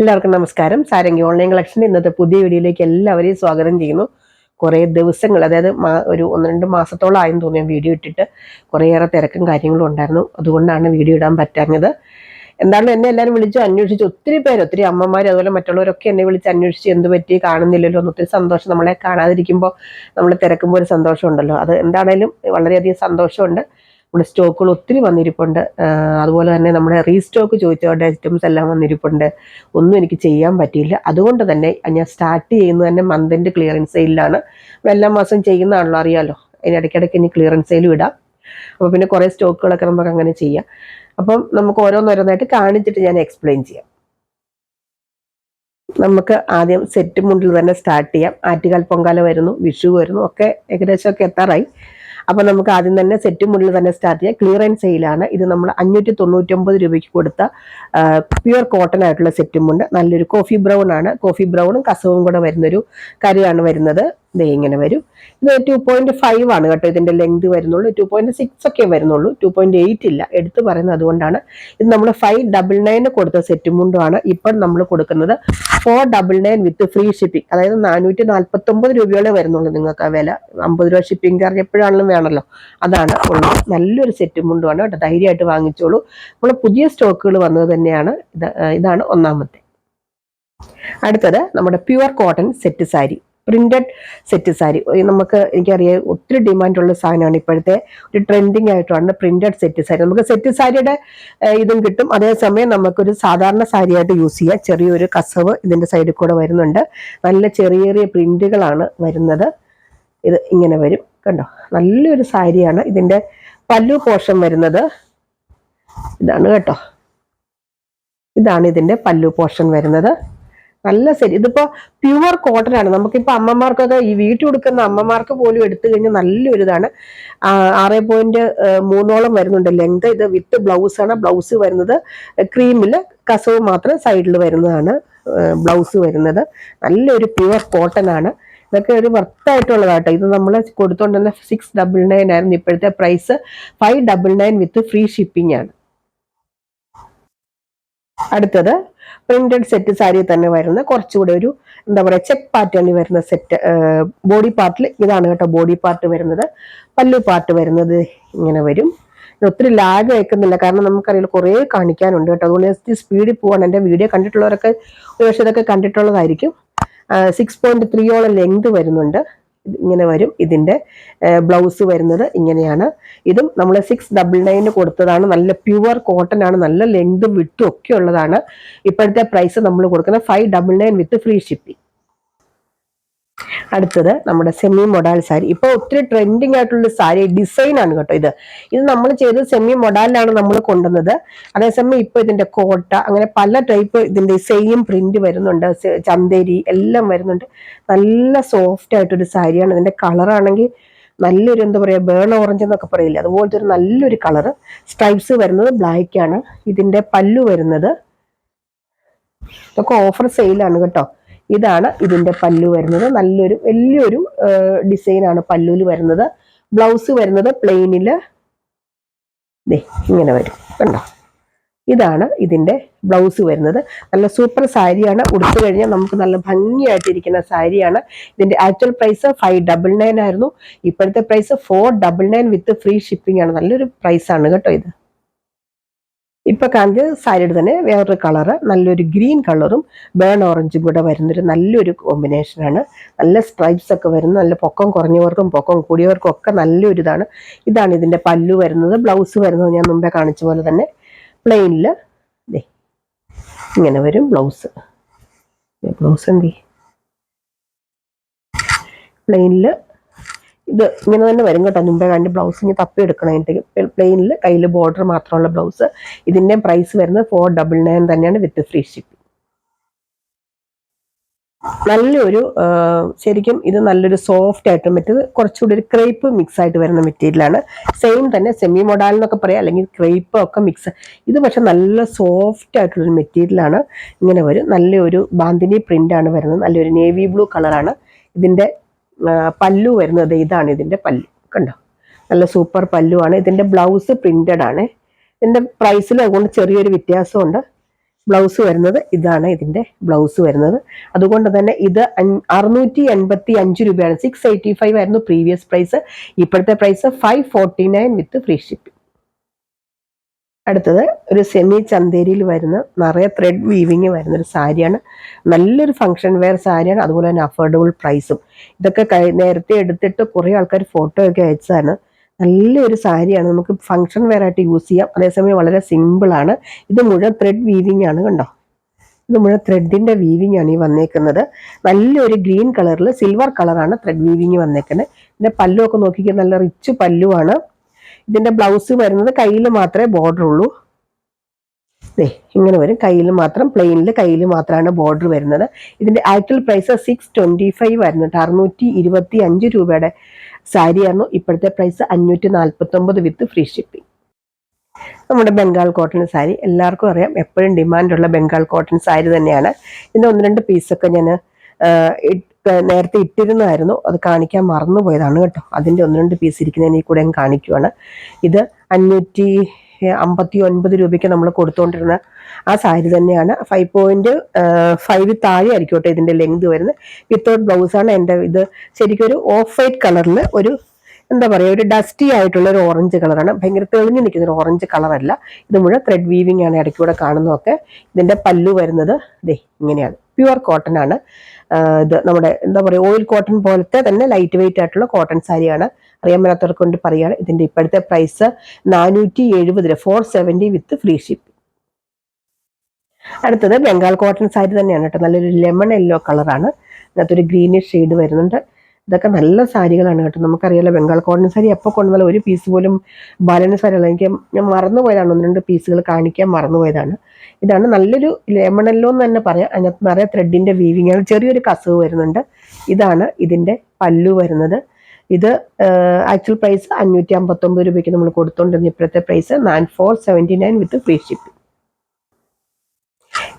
എല്ലാവർക്കും നമസ്കാരം. Sarangi online collection ഇന്നത്തെ പുതിയ വീഡിയോയിലേക്ക് എല്ലാവരെയും സ്വാഗതം ചെയ്യുന്നു. കുറേ ദിവസങ്ങൾ അതായത് ഒരു ഒന്ന് രണ്ട് മാസത്തോളം ആയെന്ന് തോന്നിയ വീഡിയോ ഇട്ടിട്ട്. കുറേയേറെ തിരക്കും കാര്യങ്ങളും ഉണ്ടായിരുന്നു. അതുകൊണ്ടാണ് വീഡിയോ ഇടാൻ പറ്റാഞ്ഞത്. എന്താണ് എന്നെ എല്ലാവരും വിളിച്ച് അന്വേഷിച്ച്. ഒത്തിരി പേര് ഒത്തിരി അമ്മമാർ അതുപോലെ മറ്റുള്ളവരൊക്കെ എന്നെ വിളിച്ച് അന്വേഷിച്ച് എന്ത് പറ്റി കാണുന്നില്ലല്ലോ എന്ന് ഒത്തിരി സന്തോഷം. നമ്മളെ കാണാതിരിക്കുമ്പോൾ നമ്മൾ തിരക്കുമ്പോൾ ഒരു സന്തോഷമുണ്ടല്ലോ. അത് എന്താണേലും വളരെയധികം സന്തോഷമുണ്ട്. നമ്മുടെ സ്റ്റോക്കുകൾ ഒത്തിരി വന്നിരിപ്പുണ്ട്. അതുപോലെ തന്നെ നമ്മുടെ റീസ്റ്റോക്ക് ചോദിച്ചവരുടെ ഐറ്റംസ് എല്ലാം വന്നിരിപ്പുണ്ട്. ഒന്നും എനിക്ക് ചെയ്യാൻ പറ്റിയില്ല. അതുകൊണ്ട് തന്നെ ഞാൻ സ്റ്റാർട്ട് ചെയ്യുന്നത് തന്നെ മന്തിന്റെ ക്ലിയറൻസ് സെയിലാണ് എല്ലാ മാസം ചെയ്യുന്നതാണല്ലോ അറിയാലോ. അതിനിടയ്ക്കിടയ്ക്ക് ഇനി ക്ലിയറൻസ് സെയിലും ഇടാം അപ്പോൾ പിന്നെ കുറേ സ്റ്റോക്കുകളൊക്കെ നമുക്ക് അങ്ങനെ ചെയ്യാം. അപ്പം നമുക്ക് ഓരോന്നോരോന്നായിട്ട് കാണിച്ചിട്ട് ഞാൻ എക്സ്പ്ലെയിൻ ചെയ്യാം. നമുക്ക് ആദ്യം സെറ്റ് മുണ്ടിൽ തന്നെ സ്റ്റാർട്ട് ചെയ്യാം. ആറ്റുകാൽ പൊങ്കാല വരുന്നു വിഷു വരുന്നു ഒക്കെ ഏകദേശമൊക്കെ എത്താറായി. അപ്പോൾ നമുക്ക് ആദ്യം തന്നെ സെറ്റ് മുണ്ടിൽ തന്നെ സ്റ്റാർട്ട് ചെയ്യാം. ക്ലിയറൻസ് സെയിലാണ് ഇത് നമ്മൾ അഞ്ഞൂറ്റി തൊണ്ണൂറ്റൊമ്പത് രൂപയ്ക്ക് കൊടുത്ത പ്യുവർ കോട്ടൺ ആയിട്ടുള്ള സെറ്റും ഉണ്ട്. നല്ലൊരു കോഫി ബ്രൗൺ ആണ്. കോഫി ബ്രൗണും കസവും കൂടെ വരുന്നൊരു കറിയാണ് വരുന്നത്. ദേ ഇങ്ങനെ വരും. ഇത് ടു പോയിന്റ് ഫൈവ് ആണ് കേട്ടോ ഇതിന്റെ ലെങ്ത് വരുന്നുള്ളൂ. ടു പോയിന്റ് സിക്സ് ഒക്കെ വരുന്നുള്ളൂ. ടു പോയിന്റ് എയ്റ്റ് ഇല്ല. എടുത്തു പറയുന്നത് അതുകൊണ്ടാണ്. ഇത് നമ്മൾ ഫൈവ് ഡബിൾ നയന് കൊടുത്ത സെറ്റ് മുണ്ടുമാണ് ഇപ്പം നമ്മൾ കൊടുക്കുന്നത് four double nine with free shipping അതായത് നാനൂറ്റി നാൽപ്പത്തി ഒമ്പത് രൂപയോളെ വരുന്നുള്ളൂ നിങ്ങൾക്ക് ആ വില. അമ്പത് രൂപ ഷിപ്പിംഗ് ചാർജ് എപ്പോഴാണെങ്കിലും വേണമല്ലോ. അതാണ് ഉള്ളത്. നല്ലൊരു സെറ്റ് മുണ്ടുമാണ് കേട്ടോ. ധൈര്യമായിട്ട് വാങ്ങിച്ചോളൂ. നമ്മൾ പുതിയ സ്റ്റോക്കുകൾ വന്നത് തന്നെയാണ്. ഇത് ഇതാണ് ഒന്നാമത്തെ. അടുത്തത് നമ്മുടെ pure cotton set sari printed set sari നമുക്ക് എനിക്കറിയാം ഒത്തിരി ഡിമാൻഡുള്ള സാധനമാണ് ഇപ്പോഴത്തെ ഒരു ട്രെൻഡിങ് ആയിട്ടാണ് പ്രിന്റഡ് സെറ്റ് സാരി നമുക്ക് സെറ്റ് സാരിയുടെ ഇതും കിട്ടും. അതേസമയം നമുക്കൊരു സാധാരണ സാരിയായിട്ട് യൂസ് ചെയ്യാം. ചെറിയൊരു കസവ് ഇതിന്റെ സൈഡിൽ കൂടെ വരുന്നുണ്ട്. നല്ല ചെറിയ ചെറിയ പ്രിന്റുകളാണ് വരുന്നത്. ഇത് ഇങ്ങനെ വരും. കണ്ടോ? നല്ലൊരു സാരിയാണ് ഇതിന്റെ പല്ലു പോർഷൻ വരുന്നത്. ഇതാണ് കേട്ടോ. ഇതാണ് ഇതിന്റെ പല്ലു പോർഷൻ വരുന്നത്. നല്ല ശരി. ഇതിപ്പോ പ്യുവർ കോട്ടൺ ആണ്. നമുക്കിപ്പോ അമ്മമാർക്കൊക്കെ ഈ വീട്ടിൽ കൊടുക്കുന്ന അമ്മമാർക്ക് പോലും എടുത്തു കഴിഞ്ഞാൽ നല്ലൊരു ഇതാണ് ആറ് പോയിന്റ് മൂന്നോളം വരുന്നുണ്ട്. ലെങ്ത് ഇത് വിത്ത് ബ്ലൗസ് ആണ്. ബ്ലൗസ് വരുന്നത് ക്രീമിൽ കസവ് മാത്രം സൈഡിൽ വരുന്നതാണ് ബ്ലൗസ് വരുന്നത്. നല്ലൊരു പ്യുവർ കോട്ടൺ ആണ്. ഇതൊക്കെ ഒരു വർത്തായിട്ടുള്ളതാട്ടോ ഇത് നമ്മൾ കൊടുത്തോണ്ടിരുന്ന സിക്സ് ഡബിൾ നയൻ ആയിരുന്നു. ഇപ്പോഴത്തെ price five double nine with free shipping ആണ്. അടുത്തത് പ്രിന്റഡ് സെറ്റ് സാരി തന്നെ വരുന്ന കുറച്ചുകൂടെ ഒരു എന്താ പറയുക ചെക്ക് പാറ്റേണിൽ വരുന്ന സെറ്റ് ബോഡി പാർട്ടിൽ ഇതാണ് കേട്ടോ ബോഡി പാർട്ട് വരുന്നത്. പല്ലു പാർട്ട് വരുന്നത് ഇങ്ങനെ വരും. ഒത്തിരി ലാഗ് അയക്കുന്നില്ല കാരണം നമുക്കറിയില്ല കുറേ കാണിക്കാനുണ്ട് കേട്ടോ. അതുകൊണ്ട് ജസ്റ്റ് സ്പീഡിൽ പോകാൻ എന്റെ വീഡിയോ കണ്ടിട്ടുള്ളവരൊക്കെ ഒരു പക്ഷേ ഇതൊക്കെ കണ്ടിട്ടുള്ളതായിരിക്കും. സിക്സ് പോയിന്റ് ത്രീയോളം ലെങ്ത് വരുന്നുണ്ട്. ഇങ്ങനെ വരും. ഇതിന്റെ ബ്ലൗസ് വരുന്നത് ഇങ്ങനെയാണ്. ഇതും നമ്മൾ സിക്സ് ഡബിൾ നയന് കൊടുത്തതാണ്. നല്ല പ്യുവർ കോട്ടൺ ആണ്. നല്ല ലെങ്തും വിട്ടും ഒക്കെ ഉള്ളതാണ്. ഇപ്പോഴത്തെ പ്രൈസ് നമ്മൾ കൊടുക്കുന്നത് five double nine with free shipping അടുത്തത് നമ്മുടെ സെമി മൊഡാൽ സാരി ഇപ്പോൾ ഒത്തിരി ട്രെൻഡിങ് ആയിട്ടുള്ള സാരി ഡിസൈൻ ആണ് കേട്ടോ ഇത്. ഇത് നമ്മൾ ചെയ്തത് സെമി മൊഡാലിലാണ് നമ്മൾ കൊണ്ടുവന്നത്. അതേസമയം ഇപ്പോൾ ഇതിന്റെ കോട്ട അങ്ങനെ പല ടൈപ്പ് ഇതിന്റെ സെയിം പ്രിന്റ് വരുന്നുണ്ട്. ചന്തേരി എല്ലാം വരുന്നുണ്ട്. നല്ല സോഫ്റ്റ് ആയിട്ടൊരു സാരിയാണ് ഇതിന്റെ കളർ ആണെങ്കിൽ നല്ലൊരു എന്താ പറയുക ബേൺ ഓറഞ്ച് എന്നൊക്കെ പറയില്ലേ? അതുപോലത്തെ ഒരു നല്ലൊരു കളർ സ്ട്രൈപ്സ് വരുന്നത് ബ്ലാക്ക് ആണ്. ഇതിന്റെ പല്ലു വരുന്നത്. ഇതൊക്കെ ഓഫർ സെയിലാണ് കേട്ടോ. ഇതാണ് ഇതിന്റെ പല്ലു വരുന്നത്. നല്ലൊരു വലിയൊരു ഡിസൈനാണ് പല്ലുവിൽ വരുന്നത്. ബ്ലൗസ് വരുന്നത് പ്ലെയിനിൽ ദേ ഇങ്ങനെ വരും. കണ്ടോ? ഇതാണ് ഇതിന്റെ ബ്ലൗസ് വരുന്നത്. നല്ല സൂപ്പർ സാരിയാണ്. ഉടുത്തു കഴിഞ്ഞാൽ നമുക്ക് നല്ല ഭംഗിയായിട്ടിരിക്കുന്ന സാരിയാണ്. ഇതിന്റെ actual price five double nine ആയിരുന്നു. ഇപ്പോഴത്തെ price four double nine with free shipping ആണ്. നല്ലൊരു പ്രൈസാണ് കേട്ടോ ഇത്. ഇപ്പൊ കാണിച്ചത് സാരിയുടെ തന്നെ വേറൊരു കളറ് നല്ലൊരു ഗ്രീൻ കളറും ബേൺ ഓറഞ്ചും കൂടെ വരുന്നൊരു നല്ലൊരു കോമ്പിനേഷനാണ് നല്ല സ്ട്രൈപ്സ് ഒക്കെ വരുന്ന നല്ല പൊക്കം കുറഞ്ഞവർക്കും പൊക്കം കൂടിയവർക്കും ഒക്കെ നല്ലൊരു ഇതാണ്. ഇതാണ് ഇതിന്റെ പല്ലു വരുന്നത് ബ്ലൗസ് വരുന്നത് ഞാൻ മുമ്പേ കാണിച്ച പോലെ തന്നെ. പ്ലെയിനിൽ ദേ ഇങ്ങനെ വരും ബ്ലൗസ് ബ്ലൗസ് എന്തി പ്ലെയിനിൽ ഇത് ഇങ്ങനെ തന്നെ വരും കേട്ടോ. മുമ്പേ കണ്ട് ബ്ലൗസ് ഇനി തപ്പി എടുക്കണം പ്ലെയിനിൽ കയ്യിൽ ബോർഡർ മാത്രമുള്ള ബ്ലൗസ് ഇതിന്റെ പ്രൈസ് വരുന്നത് ഫോർ ഡബിൾ നയൻ തന്നെയാണ് വിത്ത് ഫ്രീ ഷിപ്പിംഗ് നല്ലൊരു ശരിക്കും ഇത് നല്ലൊരു സോഫ്റ്റ് ആയിട്ട് മറ്റേത് കുറച്ചുകൂടി ഒരു ക്രേപ്പ് മിക്സ് ആയിട്ട് വരുന്ന മെറ്റീരിയലാണ് സെയിം തന്നെ സെമി മൊഡാൽ എന്നൊക്കെ പറയാം. അല്ലെങ്കിൽ ക്രേപ്പ് ഒക്കെ മിക്സ് ഇത് പക്ഷെ നല്ല സോഫ്റ്റ് ആയിട്ടുള്ളൊരു മെറ്റീരിയലാണ് ഇങ്ങനെ വരും. നല്ലൊരു ബാന്തിനി പ്രിന്റ് ആണ് വരുന്നത്. നല്ലൊരു നേവി ബ്ലൂ കളറാണ് ഇതിന്റെ ആ, പല്ലു വരുന്നത് ഇതാണ് ഇതിന്റെ പല്ലു. കണ്ടോ? നല്ല സൂപ്പർ പല്ലുവാണ്. ഇതിന്റെ ബ്ലൗസ് പ്രിന്റഡ് ആണ്. ഇതിന്റെ പ്രൈസിൽ അതുകൊണ്ട് ചെറിയൊരു വ്യത്യാസമുണ്ട്. ബ്ലൗസ് വരുന്നത് ഇതാണ് ഇതിന്റെ ബ്ലൗസ് വരുന്നത്. അതുകൊണ്ട് തന്നെ ഇത് അറുന്നൂറ്റി എൺപത്തി അഞ്ച് രൂപയാണ്. സിക്സ് എയ്റ്റി ഫൈവ് ആയിരുന്നു പ്രീവിയസ് പ്രൈസ് ഇപ്പോഴത്തെ price five forty nine with free shipping അടുത്തത് ഒരു സെമി ചന്തേരിയിൽ വരുന്ന നിറയെ ത്രെഡ് വീവിങ് വരുന്ന ഒരു സാരിയാണ്. നല്ലൊരു ഫംഗ്ഷൻ വെയർ സാരിയാണ്. അതുപോലെ തന്നെ അഫോർഡബിൾ പ്രൈസും ഇതൊക്കെ നേരത്തെ എടുത്തിട്ട് കുറേ ആൾക്കാർ ഫോട്ടോ ഒക്കെ അയച്ചതാണ്. നല്ലൊരു സാരിയാണ്. നമുക്ക് ഫംഗ്ഷൻ വെയർ ആയിട്ട് യൂസ് ചെയ്യാം. അതേസമയം വളരെ സിമ്പിളാണ് ഇത് മുഴുവൻ ത്രെഡ് വീവിങ് ആണ് കണ്ടോ? ഇത് മുഴുവൻ ത്രെഡിന്റെ വീവിങ് ആണ് ഈ വന്നേക്കുന്നത്. നല്ലൊരു ഗ്രീൻ കളറിൽ സിൽവർ കളറാണ് ത്രെഡ് വീവിങ് വന്നേക്കുന്നത്. പല്ലു ഒക്കെ നോക്കിക്കാൻ നല്ല റിച്ച് പല്ലുവാണ് ഇതിന്റെ ബ്ലൗസ് വരുന്നത് കയ്യിൽ മാത്രമേ ബോർഡർ ഉള്ളൂ. ദേ ഇങ്ങനെ വരും. കയ്യിൽ മാത്രം പ്ലെയിനിൽ കയ്യിൽ മാത്രമാണ് ബോർഡർ വരുന്നത്. ഇതിന്റെ actual price six twenty five ആയിരുന്നു അറുന്നൂറ്റി ഇരുപത്തി അഞ്ച് രൂപയുടെ സാരിയായിരുന്നു ഇപ്പോഴത്തെ പ്രൈസ് അഞ്ഞൂറ്റി നാൽപ്പത്തി ഒമ്പത് വിത്ത് ഫ്രീ ഷിപ്പിംഗ് നമ്മുടെ ബംഗാൾ കോട്ടൺ സാരി എല്ലാവർക്കും അറിയാം. എപ്പോഴും ഡിമാൻഡുള്ള ബംഗാൾ കോട്ടൺ സാരി തന്നെയാണ്. ഇതിന്റെ ഒന്ന് രണ്ട് പീസൊക്കെ ഞാൻ നേരത്തെ ഇട്ടിരുന്നതായിരുന്നു അത് കാണിക്കാൻ മറന്നുപോയതാണ് കേട്ടോ. അതിന്റെ ഒന്ന് രണ്ട് പീസ് ഇരിക്കുന്നതിനെ കൂടെ ഞാൻ കാണിക്കുവാണ്. ഇത് അഞ്ഞൂറ്റി അമ്പത്തി ഒൻപത് രൂപയ്ക്ക് നമ്മൾ കൊടുത്തുകൊണ്ടിരുന്ന ആ സാരി തന്നെയാണ്. ഫൈവ് പോയിന്റ് ഫൈവ് താഴെ ആയിരിക്കും കേട്ടോ ഇതിന്റെ ലെങ്ത് വരുന്നത്. വിത്തൗട്ട് ബ്ലൗസാണ് എന്റെ ഇത്. ശരിക്കും ഒരു ഓഫ് വൈറ്റ് കളറിൽ ഒരു എന്താ പറയുക ഒരു ഡസ്റ്റി ആയിട്ടുള്ള ഒരു ഓറഞ്ച് കളറാണ് ഭയങ്കര തെളിഞ്ഞു നിൽക്കുന്ന ഒരു ഓറഞ്ച് കളറല്ല ഇത് മുഴുവൻ ത്രെഡ് വീവിംഗ് ആണ് ഇടയ്ക്കൂടെ കാണുന്നതൊക്കെ. ഇതിന്റെ പല്ലു വരുന്നത് ദേ ഇങ്ങനെയാണ്. പ്യുവർ കോട്ടൺ ആണ്. ഇത് നമ്മുടെ എന്താ പറയുക ഓയിൽ കോട്ടൺ പോലത്തെ തന്നെ ലൈറ്റ് വെയിറ്റ് ആയിട്ടുള്ള കോട്ടൺ സാരിയാണ്. അറിയാൻ മേലാത്തവർക്ക് കൊണ്ട് പറയുകയാണ് ഇതിന്റെ ഇപ്പോഴത്തെ പ്രൈസ് നാനൂറ്റി എഴുപത് രൂപ four seventy with free ship അടുത്തത് ബംഗാൾ കോട്ടൺ സാരി തന്നെയാണ് കേട്ടോ. നല്ലൊരു ലെമൺ യെല്ലോ കളറാണ് അതിനകത്തൊരു ഗ്രീനിഷ് ഷെയ്ഡ് വരുന്നുണ്ട്. ഇതൊക്കെ നല്ല സാരികളാണ് കേട്ടോ. നമുക്കറിയാലോ ബംഗാൾ കോട്ടൺ സാരി എപ്പോൾ കൊണ്ടുവന്നാലും ഒരു പീസ് പോലും ബാലൻസ് സാരികൾ എനിക്ക് ഞാൻ മറന്നുപോയതാണ്. ഒന്ന് രണ്ട് പീസുകൾ കാണിക്കാൻ മറന്നുപോയതാണ്. ഇതാണ് നല്ലൊരു ലെമണല്ലോ എന്ന് തന്നെ പറയാം. അതിനകത്ത് നിറയെ ത്രെഡിന്റെ വീവിങ് ആണ്. ചെറിയൊരു കസവ് വരുന്നുണ്ട്. ഇതാണ് ഇതിന്റെ പല്ലു വരുന്നത്. ഇത് ആക്ച്വൽ പ്രൈസ് അഞ്ഞൂറ്റി അമ്പത്തൊമ്പത് രൂപയ്ക്ക് നമ്മൾ കൊടുത്തോണ്ടിരുന്ന ഇപ്പോഴത്തെ price nine four seventy nine with free shipping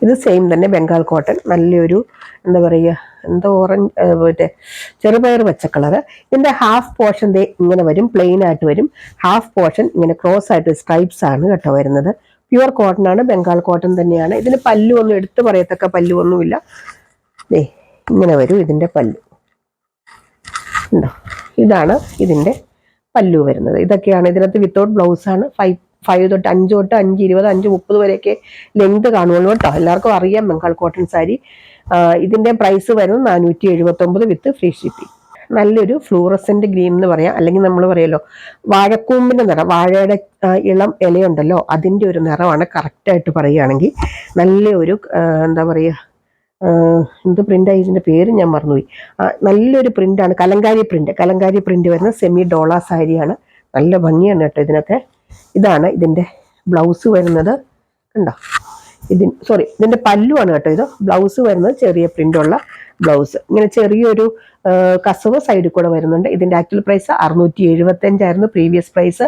ഇത് സെയിം തന്നെ ബംഗാൾ കോട്ടൺ നല്ലൊരു എന്താ പറയുക എന്തോ ഓറഞ്ച് മറ്റേ ചെറുപയർ വെച്ച കളർ ഇതിന്റെ ഹാഫ് പോർഷൻ ദേ ഇങ്ങനെ വരും പ്ലെയിൻ ആയിട്ട് വരും. ഹാഫ് പോർഷൻ ഇങ്ങനെ ക്രോസ് ആയിട്ട് സ്ട്രൈപ്സ് ആണ് കേട്ടോ വരുന്നത്. പ്യുവർ കോട്ടൺ ആണ് ബംഗാൾ കോട്ടൺ തന്നെയാണ്. ഇതിന് പല്ലു ഒന്നും എടുത്തു പറയത്തക്ക പല്ലു ഒന്നുമില്ല. ദേ ഇങ്ങനെ വരും ഇതിന്റെ പല്ലു. ഉണ്ടോ? ഇതാണ് ഇതിന്റെ പല്ലു വരുന്നത്. ഇതൊക്കെയാണ് ഇതിനകത്ത് വിത്തൗട്ട് ബ്ലൗസാണ് ഫൈവ് ഫൈവ് തൊട്ട് അഞ്ച് തൊട്ട് അഞ്ച് ഇരുപത് അഞ്ച് മുപ്പത് വരെയൊക്കെ ലെങ്ത് കാണുള്ളൂ കേട്ടോ. എല്ലാവർക്കും അറിയാം ബംഗാൾ കോട്ടൺ സാരി. ഇതിന്റെ പ്രൈസ് വരുന്നത് നാനൂറ്റി എഴുപത്തി ഒമ്പത് വിത്ത് ഫ്രീ ഷിപ്പിംഗ് നല്ലൊരു ഫ്ലൂറസെന്റ് ഗ്രീൻ എന്ന് പറയാം. അല്ലെങ്കിൽ നമ്മൾ പറയല്ലോ വാഴക്കൂമ്പിന്റെ നിറം വാഴയുടെ ഇളം ഇലയുണ്ടല്ലോ അതിന്റെ ഒരു നിറമാണ് കറക്റ്റായിട്ട് പറയുകയാണെങ്കിൽ. നല്ല ഒരു എന്താ പറയുക എന്ത് പ്രിന്റ് ഇതിന്റെ പേര് ഞാൻ മറന്നുപോയി. നല്ലൊരു പ്രിന്റാണ് കലങ്കാരി പ്രിന്റ് കലങ്കാരി പ്രിന്റ് വരുന്ന സെമി ഡോള സാരിയാണ്. നല്ല ഭംഗിയാണ് കേട്ടോ ഇതിനൊക്കെ ഇതാണ് ഇതിന്റെ ബ്ലൗസ് വരുന്നത്. കണ്ടോ? ഇതി സോറി ഇതിന്റെ പല്ലുവാണ് കേട്ടോ ഇത്. ബ്ലൗസ് വരുന്നത് ചെറിയ പ്രിന്റുള്ള ബ്ലൗസ് ഇങ്ങനെ ചെറിയൊരു കസവ് സൈഡിൽ കൂടെ വരുന്നുണ്ട്. ഇതിന്റെ ആക്ച്വൽ പ്രൈസ് അറുന്നൂറ്റി എഴുപത്തഞ്ചായിരുന്നു പ്രീവിയസ് പ്രൈസ്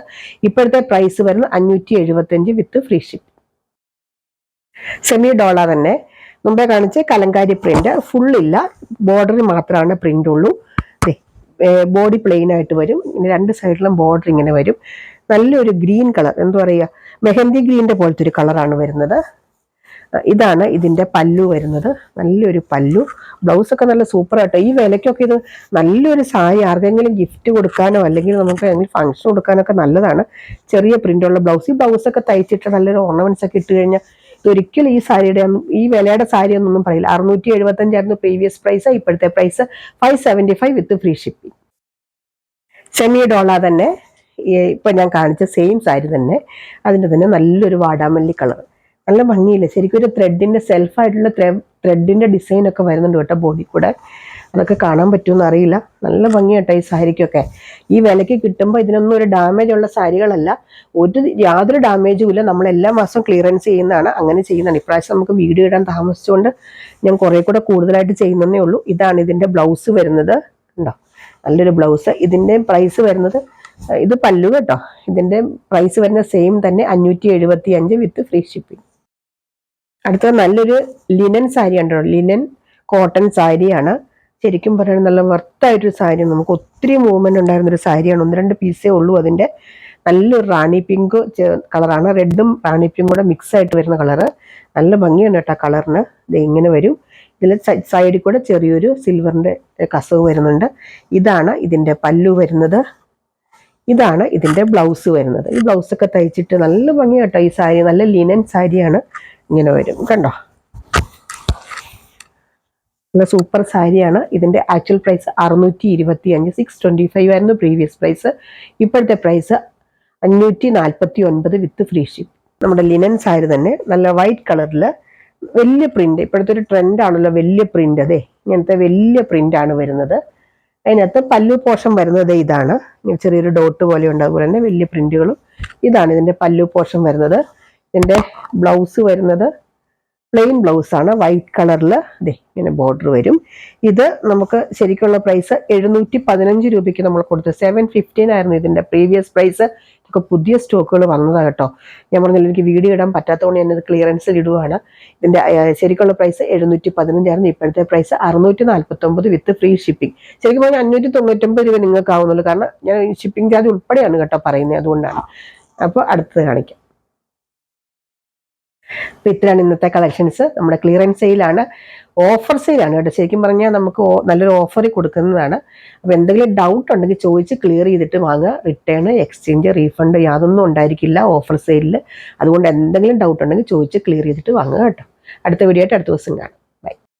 ഇപ്പോഴത്തെ പ്രൈസ് വരുന്നത് അഞ്ഞൂറ്റി എഴുപത്തഞ്ച് വിത്ത് ഫ്രീ ഷിപ്പ് സെമി ഡോള തന്നെ. മുമ്പേ കാണിച്ച് കലങ്കാരി പ്രിന്റ് ഫുള്ളില്ല ബോർഡറിൽ മാത്രമാണ് പ്രിന്റുള്ളൂ ബോഡി പ്ലെയിൻ ആയിട്ട് വരും. രണ്ട് സൈഡിലും ബോർഡർ ഇങ്ങനെ വരും. നല്ലൊരു ഗ്രീൻ കളർ എന്താ പറയുക? മെഹന്തി ഗ്രീന്റെ പോലത്തെ ഒരു കളറാണ് വരുന്നത്. ഇതാണ് ഇതിന്റെ പല്ലു വരുന്നത്. നല്ലൊരു പല്ലു. ബ്ലൗസൊക്കെ നല്ല സൂപ്പർ ആട്ടോ. ഈ വിലയ്ക്കൊക്കെ ഇത് നല്ലൊരു സാരി ആർക്കെങ്കിലും ഗിഫ്റ്റ് കൊടുക്കാനോ അല്ലെങ്കിൽ നമുക്ക് എന്തെങ്കിലും ഫംഗ്ഷൻ കൊടുക്കാനൊക്കെ നല്ലതാണ്. ചെറിയ പ്രിന്റുള്ള ബ്ലൗസ് ഈ ബ്ലൗസൊക്കെ തയ്ച്ചിട്ട് നല്ലൊരു ഓർണമെന്റ്സ് ഒക്കെ ഇട്ട് കഴിഞ്ഞാൽ ഇതൊരിക്കലും ഈ സാരിയുടെ ഒന്നും ഈ വിലയുടെ സാരി ഒന്നും പറയില്ല. അറുന്നൂറ്റി എഴുപത്തി അഞ്ചായിരുന്നു പ്രീവിയസ് പ്രൈസ് ഇപ്പോഴത്തെ price five seventy five with free shipping semi ഡോള തന്നെ ഇപ്പം ഞാൻ കാണിച്ച സെയിം സാരി തന്നെ അതിന്റെ തന്നെ നല്ലൊരു വാടാമല്ലി കളർ നല്ല ഭംഗിയില്ല? ശരിക്കും ഒരു ത്രെഡിന്റെ സെൽഫായിട്ടുള്ള ത്രെഡിന്റെ ഡിസൈൻ ഒക്കെ വരുന്നുണ്ട് കേട്ടോ ബോഡി കൂടെ. അതൊക്കെ കാണാൻ പറ്റുമെന്ന് അറിയില്ല. നല്ല ഭംഗിയാട്ടോ ഈ സാരിക്കൊക്കെ. ഈ വിലയ്ക്ക് കിട്ടുമ്പോൾ ഇതിനൊന്നും ഒരു ഡാമേജ് ഉള്ള സാരികളല്ല. ഒരു യാതൊരു ഡാമേജും ഇല്ല. നമ്മൾ എല്ലാ മാസവും ക്ലിയറൻസ് ചെയ്യുന്നതാണ്. അങ്ങനെ ചെയ്യുന്നതാണ്. ഇപ്രാവശ്യം നമുക്ക് വീഡിയോ ഇടാൻ താമസിച്ചുകൊണ്ട് ഞാൻ കുറെ കൂടെ കൂടുതലായിട്ട് ചെയ്യുന്നതേ ഉള്ളൂ. ഇതാണ് ഇതിന്റെ ബ്ലൗസ് വരുന്നത്. ഉണ്ടോ നല്ലൊരു ബ്ലൗസ് ഇതിന്റെ പ്രൈസ് വരുന്നത് ഇത് പല്ലു കേട്ടോ. ഇതിന്റെ പ്രൈസ് വരുന്ന സെയിം തന്നെ അഞ്ഞൂറ്റി എഴുപത്തി അഞ്ച് വിത്ത് ഫ്രീ ഷിപ്പിംഗ് അടുത്തത് നല്ലൊരു ലിനൻ സാരി ഉണ്ടോ ലിനൻ കോട്ടൺ സാരിയാണ്. ശരിക്കും പറയുന്നത് നല്ല വർത്തായിട്ടൊരു സാരി നമുക്ക് ഒത്തിരി മൂവ്മെന്റ് ഉണ്ടായിരുന്ന ഒരു സാരിയാണ്. ഒന്ന് രണ്ട് പീസേ ഉള്ളൂ അതിന്റെ. നല്ലൊരു റാണി പിങ്ക് കളറാണ്. റെഡും റാണി പിങ്കും കൂടെ മിക്സ് ആയിട്ട് വരുന്ന കളറ്. നല്ല ഭംഗിയാണ് കേട്ടോ കളറിന്. ഇത് ഇങ്ങനെ വരും. ഇതിൽ സൈഡിൽ കൂടെ ചെറിയൊരു സിൽവറിന്റെ കസവ് വരുന്നുണ്ട്. ഇതാണ് ഇതിന്റെ പല്ലു വരുന്നത്. ഇതാണ് ഇതിന്റെ ബ്ലൗസ് വരുന്നത്. ഈ ബ്ലൗസൊക്കെ തയ്ച്ചിട്ട് നല്ല ഭംഗി കേട്ടോ ഈ സാരി. നല്ല ലിനൻ സാരിയാണ്. ഇങ്ങനെ വരും. കണ്ടോ? നല്ല സൂപ്പർ സാരിയാണ്. ഇതിന്റെ ആക്ച്വൽ പ്രൈസ് അറുന്നൂറ്റി ഇരുപത്തി അഞ്ച് സിക്സ് ട്വന്റി ഫൈവ് ആയിരുന്നു പ്രീവിയസ് പ്രൈസ് ഇപ്പോഴത്തെ പ്രൈസ് അഞ്ഞൂറ്റി നാൽപ്പത്തി ഒൻപത് വിത്ത് ഫ്രീ ഷിപ്പ് നമ്മുടെ ലിനൻ സാരി തന്നെ നല്ല വൈറ്റ് കളറിൽ വലിയ പ്രിന്റ് ഇപ്പോഴത്തെ ഒരു ട്രെൻഡ് ആണല്ലോ വലിയ പ്രിന്റ് അതെ ഇങ്ങനത്തെ വലിയ പ്രിന്റാണ് വരുന്നത്. അതിനകത്ത് പല്ലു പോഷം വരുന്നത് ഇതാണ്. ചെറിയൊരു ഡോട്ട് പോലെ ഉണ്ട്. അതുപോലെ തന്നെ വലിയ പ്രിന്റുകളും ഇതാണ് ഇതിന്റെ പല്ലു പോഷം വരുന്നത്. ഇതിന്റെ ബ്ലൗസ് വരുന്നത് പ്ലെയിൻ ബ്ലൗസാണ് വൈറ്റ് കളറിൽ ദേ ഇങ്ങനെ ബോർഡർ വരും. ഇത് നമുക്ക് ശരിക്കുള്ള പ്രൈസ് എഴുന്നൂറ്റി പതിനഞ്ച് രൂപയ്ക്ക് നമ്മൾ കൊടുത്തു. സെവൻ ഫിഫ്റ്റീൻ ആയിരുന്നു ഇതിന്റെ പ്രീവിയസ് പ്രൈസ്. ഇതൊക്കെ പുതിയ സ്റ്റോക്കുകൾ വന്നതാണ് കേട്ടോ. ഞാൻ പറഞ്ഞില്ല എനിക്ക് വീഡിയോ ഇടാൻ പറ്റാത്തതുകൊണ്ട് ഞാനിത് ക്ലിയറൻസിൽ ഇടുകയാണ് ഇതിന്റെ ശരിക്കുള്ള പ്രൈസ് എഴുന്നൂറ്റി പതിനഞ്ചായിരുന്നു ഇപ്പോഴത്തെ പ്രൈസ് അറുന്നൂറ്റി നാൽപ്പത്തി ഒമ്പത് വിത്ത് ഫ്രീ ഷിപ്പിംഗ്. ശരിക്കും പറഞ്ഞാൽ അഞ്ഞൂറ്റി തൊണ്ണൂറ്റൊമ്പത് രൂപ നിങ്ങൾക്ക് ആവുന്നുള്ളൂ കാരണം ഞാൻ ഷിപ്പിംഗ് ചാർജ് ഉൾപ്പെടെയാണ് കേട്ടോ പറയുന്നത്. അതുകൊണ്ടാണ്. അപ്പോൾ അടുത്തത് കാണിക്കാം. അപ്പൊ ഇത്രയാണ് ഇന്നത്തെ കളക്ഷൻസ് നമ്മുടെ ക്ലിയറൻസ് സെയിലാണ് ഓഫർ സെയിലാണ് കേട്ടോ. ശരിക്കും പറഞ്ഞാൽ നമുക്ക് നല്ലൊരു ഓഫർ കൊടുക്കുന്നതാണ്. അപ്പോൾ എന്തെങ്കിലും ഡൗട്ട് ഉണ്ടെങ്കിൽ ചോദിച്ച് ക്ലിയർ ചെയ്തിട്ട് വാങ്ങുക. റിട്ടേൺ എക്സ്ചേഞ്ച് റീഫണ്ട് യാതൊന്നും ഉണ്ടായിരിക്കില്ല ഓഫർ സെയിലിൽ അതുകൊണ്ട് എന്തെങ്കിലും ഡൗട്ട് ഉണ്ടെങ്കിൽ ചോദിച്ച് ക്ലിയർ ചെയ്തിട്ട് വാങ്ങുക കേട്ടോ. അടുത്ത വീഡിയോ ആയിട്ട് അടുത്ത ദിവസം കാണാം.